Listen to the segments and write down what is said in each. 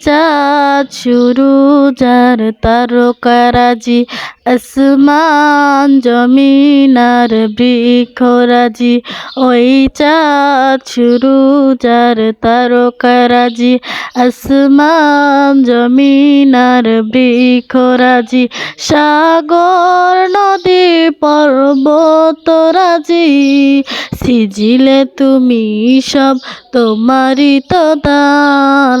চাঁদ শুরু, যার তারকারাজি আসমান, জমিনার বৃক্ষরাজি। ওই চাঁদ শুরু, যার তারকারাজি আসমান, জমিনার বৃক্ষরাজি। সাগর, নদী, পর্বতরাজি, সিজিলে তুমি সব তোমারই তো দান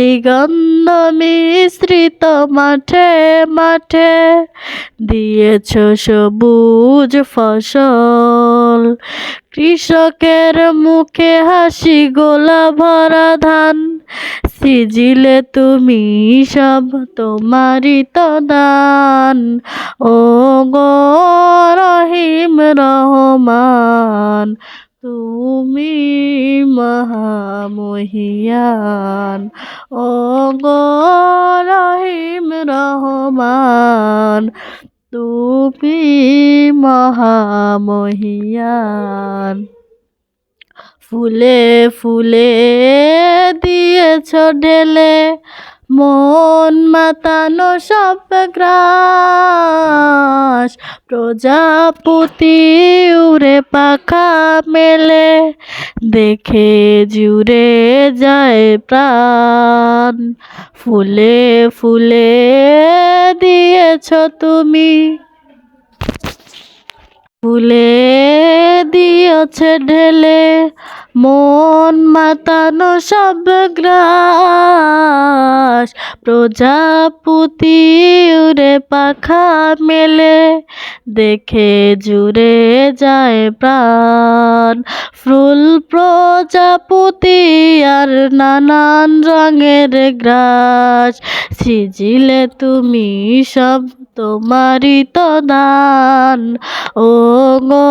দিগন্ধ মিশ্রিত মাঠে মাঠে দিয়েছ সবুজ ফসল। কৃষকের মুখে হাসি গোলা ভরা ধান, সিজিলে তুমি সব তোমারই তো দান ও গো রহিম রহমান তুমি মহামহিয়ান ও গো রহিম রহমান। তুমি মহামহিয়ান। ফুলে ফুলে দিয়েছ ঢেলে মন মাতানো সব গ্রাস। প্রজাপতি উড়ে পাখা মেলে, দেখে জুড়ে যায় প্রাণ। ফুলে ফুলে দিয়েছ তুমি। ফুলে দিয়েছে ঢেলে, মন মাতানো সব গ্রাস। প্রজাপতি উড়ে পাখা মেলে, দেখে জুড়ে যায় প্রাণ। ফুল প্রজাপতি আর নানান রঙের গ্রাস, সিজিলে তুমি সব তোমারই তো দান। ও গো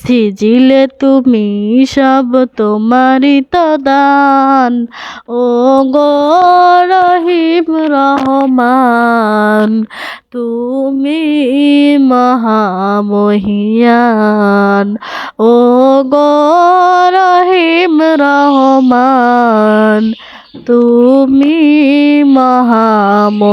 সিজিলে তুমি সব তোমারই তো দান ও গো রহিম রহমান, তুমি মহামহিয়ান। ও গো রহিম রহমান, তুমি মহামহিয়ান।